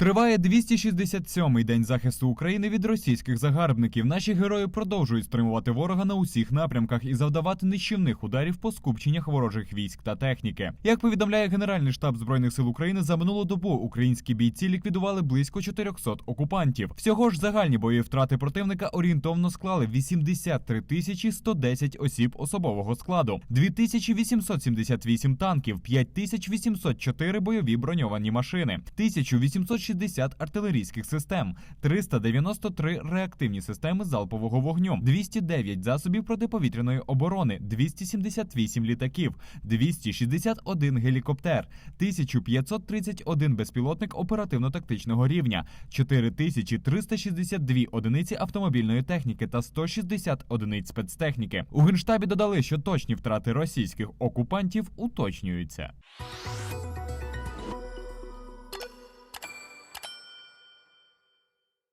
Триває 267-й день захисту України від російських загарбників. Наші герої продовжують стримувати ворога на усіх напрямках і завдавати нищівних ударів по скупченнях ворожих військ та техніки. Як повідомляє Генеральний штаб збройних сил України, за минулу добу українські бійці ліквідували близько 400 окупантів. Всього ж загальні бойові втрати противника орієнтовно склали 83 тисячі 110 осіб особового складу, 2878 танків, 5804 бойові броньовані машини, 1860 артилерійських систем, 393 реактивні системи залпового вогню, 209 засобів протиповітряної оборони, 278 літаків, 261 гелікоптер, 1531 безпілотник оперативно-тактичного рівня, 4362 одиниці автомобільної техніки та 160 одиниць спецтехніки. У генштабі додали, що точні втрати російських окупантів уточнюються.